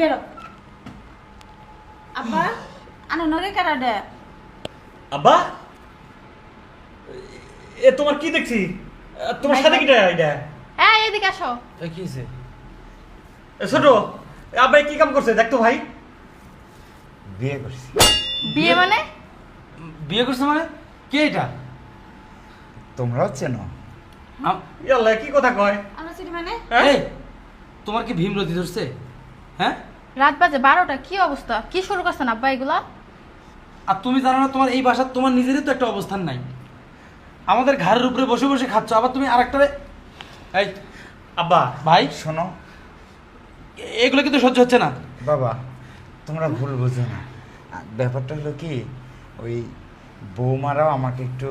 বেরো আব্বা আনো নগে কারা দে আব্বা এ তোমার কি দেখছি তোমার সাথে কিটা এটা হ্যাঁ এদিকে আসো এ কি হয়েছে এ, ছোট আব্বা কি কাম করছে দেখতো ভাই বিয়ে করছি বিয়ে মানে বিয়ে করছে মানে কে এটা তোমরাও চেনো ইয়াল্লা কি কথা কয় আমরা চিনি মানে? এই তোমার কি ভীম ভীমরতি ধরছে হ্যাঁ রাত বাজে বারোটা কি অবস্থা? কি শুরু করছেন আব্বা এগুলা? আর তুমি জানো না তোমার এই বাসার তোমার নিজেরই তো একটা অবস্থান নাই। আমাদের ঘরের উপরে বসে বসে খাচ্ছ আবার তুমি আরেকটা এই আব্বা ভাই শোনো। এগুলো কিন্তু সহ্য হচ্ছে না। বাবা তোমরা ভুল বুঝো না। ব্যাপারটা হলো কি ওই বৌমারাও আমাকে একটু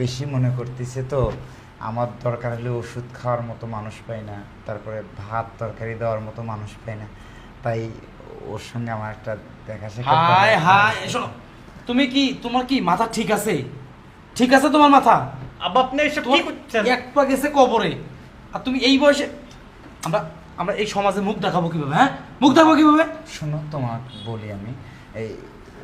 বেশি মনে করতেছে তো। আমার দরকার হলে ওষুধ খাওয়ার মতো মানুষ পাই না তারপরে ভাত তরকারি দেওয়ার মতো মানুষ পাই না। তাই ওর সঙ্গে আমার একটা দেখা সাক্ষাৎ হাই দরকার। হাই শোনো তুমি কি তোমার কি মাথা ঠিক আছে? ঠিক আছে তোমার মাথা? আব্বা আপনি এসব কি করছেন? এক পা গেছে কবরে। আর তুমি এই বয়সে আমরা আমরা এই সমাজে মুখ দেখাবো কীভাবে হ্যাঁ? মুখ দেখাবো কীভাবে? শোনো তোমার বলি আমি এই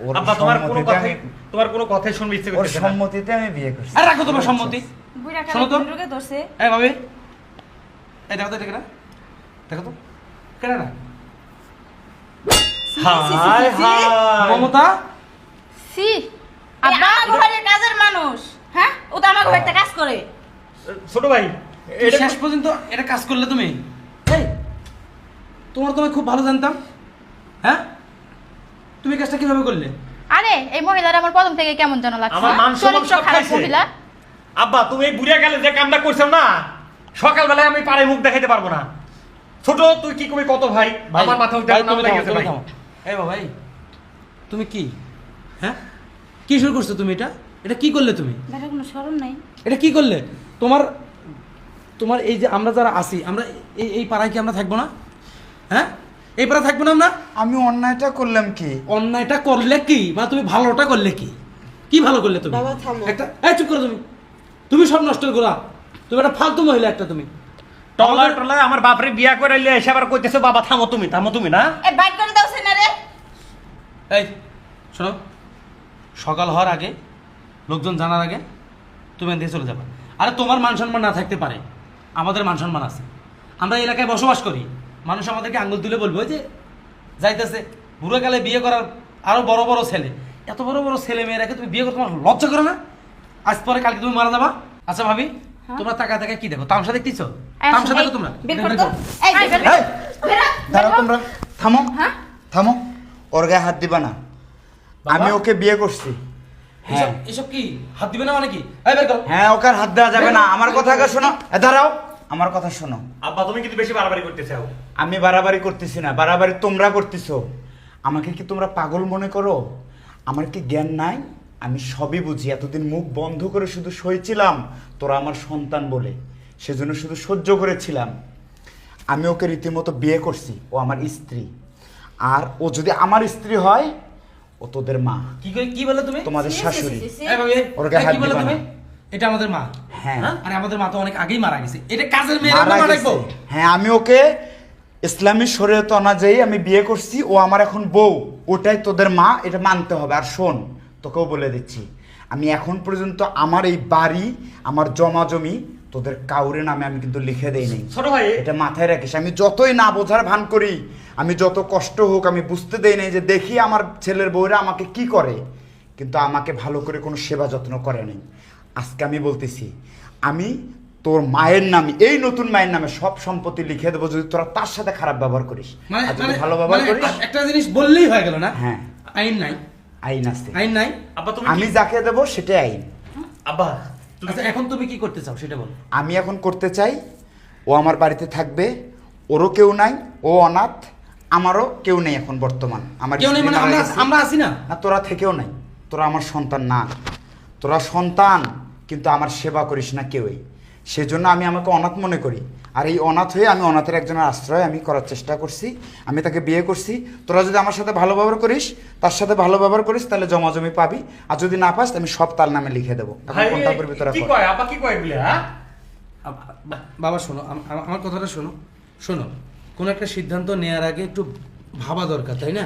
ওর আব্বা তোমার কোনো সম্মতিতে আমি তোমার কোনো কথাই শুনবে ইচ্ছে ওর না। সম্মতিতে আমি বিয়ে করছি। আর রাখো তোমার সম্মতি। বুড়া শোনো তো। ধরছে। এই ভাবি। এই দেখো তো এটা কেনা। দেখো তো। কেনা না। High high. মমতা? সি আব্বা ঘরের কাজের মানুষ। হ্যাঁ? ও তো আমার ঘরতে কাজ করে। ছোট ভাই এটা শেষ পর্যন্ত এটা কাজ করলে তুমি? এই তোমার তো আমি খুব ভালো জানতাম। হ্যাঁ? তুমি কাজটা কীভাবে করলে? আরে এই মহিলার আমার প্রথম থেকে কেমন যেন লাগছে। আমার মান সম্মান সব খাইছে। মহিলা। আব্বা তুমি এই বুড়িয়া গেলে যে কামটা করছ না সকালবেলায় আমি পাড়ে মুখ দেখাইতে পারব না। ছোট তুই কি কবি কত ভাই? আমার মাথা উঠে ভাই, এই বাবা এই তুমি কি? হ্যাঁ? কি শুরু করছ তুমি এটা? এটা কি করলে তুমি? কোনো শরম নাই। এটা কি করলে? তোমার তোমার এই যে আমরা যারা আছি আমরা এই এই পাড়ায় কি আমরা থাকব না? হ্যাঁ? এই পাড়ায় থাকব না আমরা? আমি অন্যায়টা করলাম কি? অন্যায়টা করলে কি? বা তুমি ভালোটা করলে কি? কি ভালো করলে তুমি? বাবা, থামো। একটা এই চুপ করো তুমি। তুমি সব নষ্ট করা। তুমি একটা ফালতু মহিলা একটা তুমি। টলা টলা আমার বাপরে বিয়া করে এলে এসে আবার কইতেছো বাবা থামো তুমি থামো তুমি না? এ বাইট এই শোনো। সকাল হওয়ার আগে লোকজন জানার আগে তুমি এখান থেকে চলে যাবে। আরে তোমার মান সম্মান না থাকতে পারে। আমাদের মান সম্মান আছে। আমরা এই এলাকায় বসবাস করি। মানুষ আমাদেরকে আঙ্গুল তুলে বলবে ওই যে যাইতেছে। বুড়ো কালে বিয়ে করার আরও বড় বড় ছেলে। এত বড় বড় ছেলে মেয়েরাকে তুমি বিয়ে করতে তোমার লজ্জা করে না? আজ পরে কালকে তুমি মারা যাবা? আচ্ছা ভাবি তোমরা টাকা টাকা কি দেখো? তামসা দেখতেছো তামসা দেখো কর করো। কর। তোমরা। থামো। হ্যাঁ? থামো। ওর গায়ে হাত দিবা না। আমি ওকে বিয়ে করছি। হ্যাঁ। এসব কি? হাত দিবে না মানে কি? হ্যাঁ ওকে হাত দেওয়া যাবে না। আমার কথা আগে শোনো। দাঁড়াও। আমার কথা শোনো। আব্বা তুমি কিন্তু বেশি বাড়াবাড়ি করতেছো। আমি বাড়াবাড়ি করতেছি না। বাড়াবাড়ি তোমরা করতেছো। আমাকে কি তোমরা পাগল মনে করো? আমার কি জ্ঞান নাই? আমি সবই বুঝি। এতদিন মুখ বন্ধ করে শুধু সইছিলাম তোরা আমার সন্তান বলে। সেজন্য শুধু সহ্য করেছিলাম। আমি ওকে রীতিমতো বিয়ে করছি। ও আমার স্ত্রী। আর ও যদি আমার স্ত্রী হয় ও তোদের মা। কি কি বলে তুমি? তোমাদের শাশুড়ি। ওর গায়ে হাত কি বলে দিবা তুমি? না। এটা আমাদের মা। হ্যাঁ। আরে আমাদের মা তো অনেক আগেই মারা গেছে। এটা কাজের মেয়ে মারা গেছে। হ্যাঁ আমি ওকে ইসলামী শরীয়ত অনুযায়ী আমি বিয়ে করছি ও আমার এখন বউ। ওটাই তোদের মা এটা মানতে হবে। আর শোন তোকেও বলে দিচ্ছি। আমি এখন পর্যন্ত আমার এই বাড়ি আমার জমা জমি তোদের কাউরে নামে আমি কিন্তু লিখে দেই নাই। ছোট ভাই। এটা মাথায় রাখিস আমি যতই না বোঝার ভান করি আমি যত কষ্ট হোক আমি বুঝতে দেই নাই যে দেখি আমার ছেলের বউরা আমাকে কি করে কিন্তু আমাকে ভালো করে কোনো সেবা যত্ন করে নাই। আজকে আমি বলতেছি আমি তোর মায়ের নামে এই নতুন মায়ের নামে সব সম্পত্তি লিখে দেবো যদি তোরা তার সাথে খারাপ ব্যবহার করিস। মানে মানে- ভালো ব্যবহার মানে করিস একটা- জিনিস বললেই হয়ে গেল না? হ্যাঁ। আইন নাই। আইন আছে। আইন নাই। আব্বা তুমি আমি যাকে দেবো সেটাই আইন। আব্বা তুমি আচ্ছা এখন তুমি কি করতে চাও সেটা বলো। আমি এখন করতে চাই ও আমার বাড়িতে থাকবে ওরও কেউ নাই ও অনাথ আমারও কেউ নেই এখন বর্তমান। আমার কেউ নেই মানে আমরা। আমরা আছি না? না তোরা থেকেও নাই। তোরা আমার সন্তান না। তোরা সন্তান কিন্তু আমার সেবা করিস না কেউই। সেজন্য আমি আমাকে অনাথ মনে করি। আর এই অনাথ হয়ে আমি অনাথের একজনের আশ্রয় আমি করার চেষ্টা করছি আমি তাকে বিয়ে করছি। তোরা যদি আমার সাথে ভালো ব্যবহার করিস তার সাথে ভালো ব্যবহার করিস তাহলে জমা জমি পাবি। আর যদি না পাস আমি সব তার নামে লিখে দেবো। এখন কোনটা করবি তোরা কি কয়? আব্বা কি কয় এগুলা হ্যাঁ? বাবা শোনো আম- আম- আমার কথাটা শোনো। শোনো কোনো একটা সিদ্ধান্ত নেওয়ার আগে একটু ভাবা দরকার তাই না?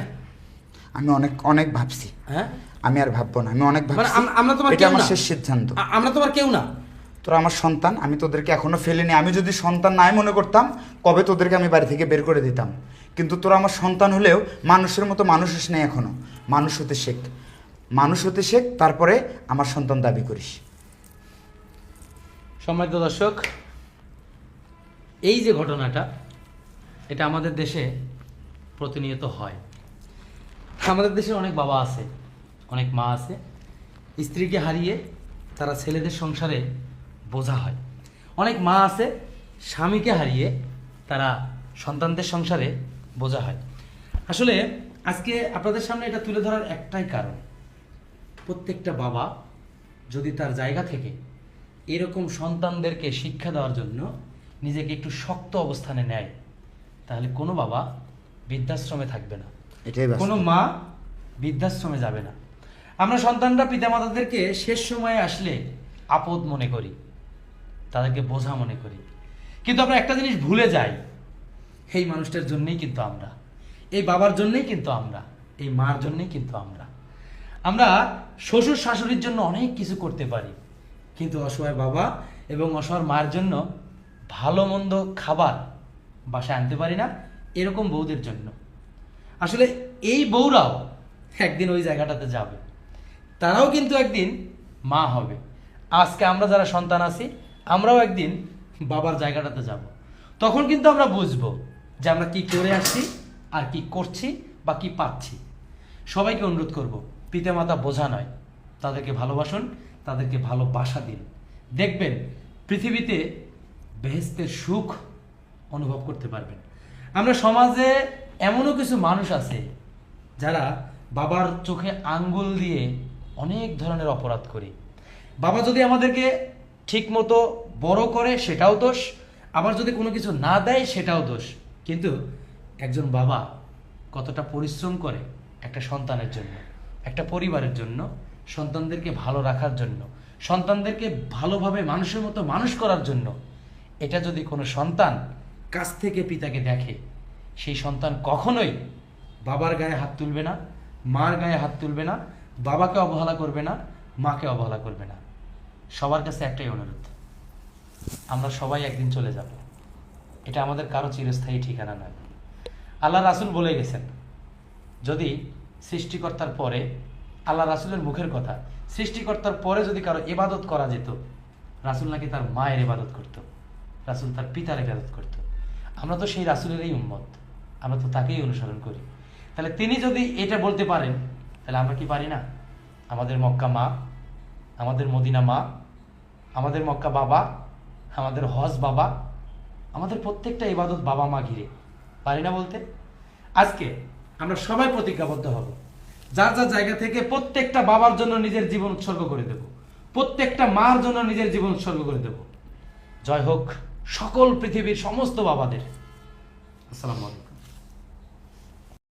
আমি অনেক অনেক ভাবছি। হ্যাঁ? আমি আর ভাববো না আমি অনেক মানে ভাবছি। আমরা তোমার এটা কেউ আমার না। শেষ সিদ্ধান্ত। আমরা তোমার কেউ না। তোরা আমার সন্তান, আমি তোদেরকে এখনও ফেলিনি। আমি যদি সন্তান নাই মনে করতাম, কবে তোদেরকে আমি বাড়ি থেকে বের করে দিতাম? কিন্তু তোরা আমার সন্তান হলেও মানুষের মতো মানুষ হস নেই এখনও মানুষ হতে শেখ। মানুষ হতে শেখ, তারপরে আমার সন্তান দাবি করিস। সম্মানিত দর্শক, এই যে ঘটনাটা, এটা আমাদের দেশে প্রতিনিয়ত হয়। আমাদের দেশে অনেক বাবা আছে, অনেক মা আছে। স্ত্রীকে হারিয়ে তারা ছেলেদের সংসারে বোঝা হয়। অনেক মা আছে স্বামীকে হারিয়ে তারা সন্তানদের সংসারে বোঝা হয়। আসলে আজকে আপনাদের সামনে এটা তুলে ধরার একটাই কারণ প্রত্যেকটা বাবা যদি তার জায়গা থেকে এরকম সন্তানদেরকে শিক্ষা দেওয়ার জন্য নিজেকে একটু শক্ত অবস্থানে নেয় তাহলে কোনো বাবা বৃদ্ধাশ্রমে থাকবে না। কোনো মা বৃদ্ধাশ্রমে যাবে না। আমরা সন্তানরা পিতামাতাদেরকে শেষ সময়ে আসলে আপদ মনে করি। তাদেরকে বোঝা মনে করি। কিন্তু আমরা একটা জিনিস ভুলে যাই, এই মানুষটার জন্যেই কিন্তু আমরা, এই বাবার জন্যেই কিন্তু আমরা, এই মার জন্যেই কিন্তু আমরা। আমরা শ্বশুর শাশুড়ির জন্য অনেক কিছু করতে পারি, কিন্তু অসহায় বাবা এবং অসহায় মার জন্য ভালো মন্দ খাবার বাসায় আনতে পারি না, এরকম বউদের জন্য। আসলে এই বউরাও একদিন ওই জায়গাটাতে যাবে, তারাও কিন্তু একদিন মা হবে। আজকে আমরা যারা সন্তান আছি আমরাও একদিন বাবার জায়গাটাতে যাব। তখন কিন্তু আমরা বুঝব যে আমরা কি করে আসছি, আর কি করছি বা কি পাচ্ছি। সবাইকে অনুরোধ করব, পিতামাতা বোঝা নয়, তাদেরকে ভালোবাসুন, তাদেরকে ভালোবাসা দিন। দেখবেন পৃথিবীতে বেহেস্তের সুখ অনুভব করতে পারবেন। আমরা সমাজে এমনও কিছু মানুষ আছে যারা বাবার চোখে আঙ্গুল দিয়ে অনেক ধরনের অপরাধ করি। বাবা যদি আমাদেরকে ঠিক মতো বড় করে সেটাও দোষ, আবার যদি কোনো কিছু না দেয় সেটাও দোষ। কিন্তু একজন বাবা কতটা পরিশ্রম করে একটা সন্তানের জন্য, একটা পরিবারের জন্য, সন্তানদেরকে ভালো রাখার জন্য, সন্তানদেরকে ভালোভাবে মানুষের মতো মানুষ করার জন্য, এটা যদি কোনো সন্তান কাছ থেকে পিতাকে দেখে, সেই সন্তান কখনোই বাবার গায়ে হাত তুলবে না, মার গায়ে হাত তুলবে না, বাবাকে অবহেলা করবে না, মাকে অবহেলা করবে না। সবার কাছে একটাই অনুরোধ, আমরা সবাই একদিন চলে যাব। এটা আমাদের কারও চিরস্থায়ী ঠিকানা নয়। আল্লাহ রাসুল বলে গেছেন, যদি সৃষ্টিকর্তার পরে, আল্লাহ রাসুলের মুখের কথা, সৃষ্টিকর্তার পরে যদি কারও ইবাদত করা যেত, রাসুল নাকি তার মায়ের ইবাদত করত, রাসুল তার পিতার ইবাদত করত। আমরা তো সেই রাসুলেরই উম্মত, আমরা তো তাকেই অনুসরণ করি। তাহলে তিনি যদি এটা বলতে পারেন, তাহলে আমরা কি পারি না? আমাদের মক্কা মা আমাদের মদিনা মা, আমাদের মক্কা বাবা, আমাদের হজ বাবা, আমাদের প্রত্যেকটা ইবাদত বাবা মা ঘিরে। পারি না বলতে? আজকে আমরা সবাই প্রতিজ্ঞাবদ্ধ হব। যার যার জায়গা থেকে প্রত্যেকটা বাবার জন্য নিজের জীবন উৎসর্গ করে দেব। প্রত্যেকটা মার জন্য নিজের জীবন উৎসর্গ করে দেব। জয় হোক সকল পৃথিবীর সমস্ত বাবাদের। আসসালামু আলাইকুম।